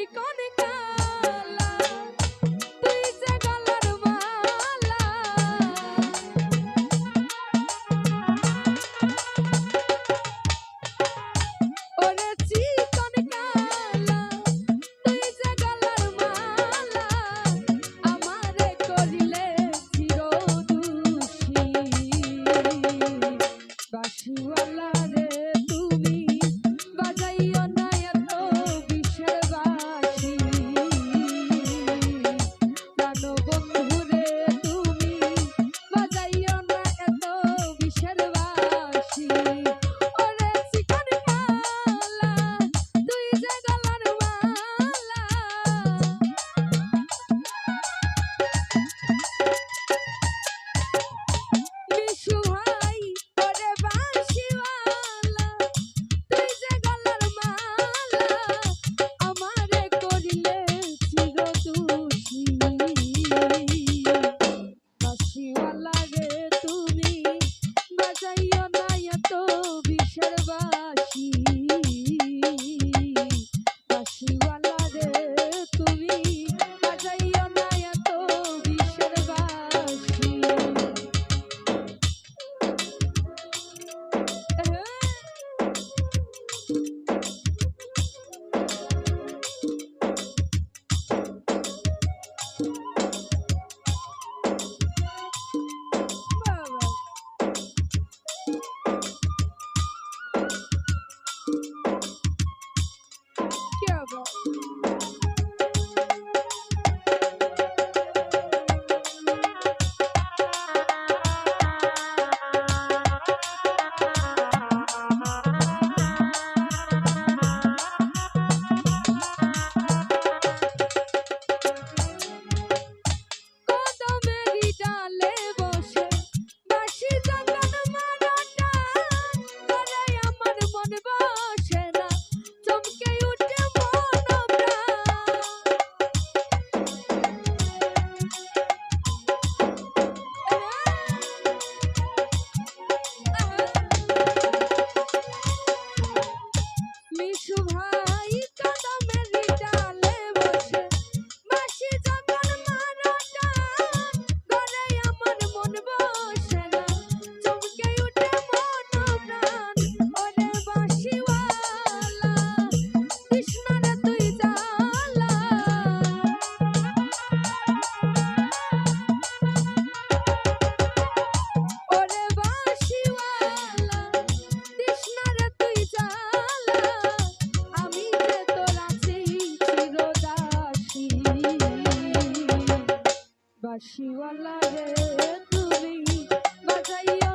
ঠিকানা Thank you. বাসিওয়ালা রে তুমি বাজাইও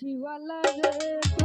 বাসিওয়ালা রে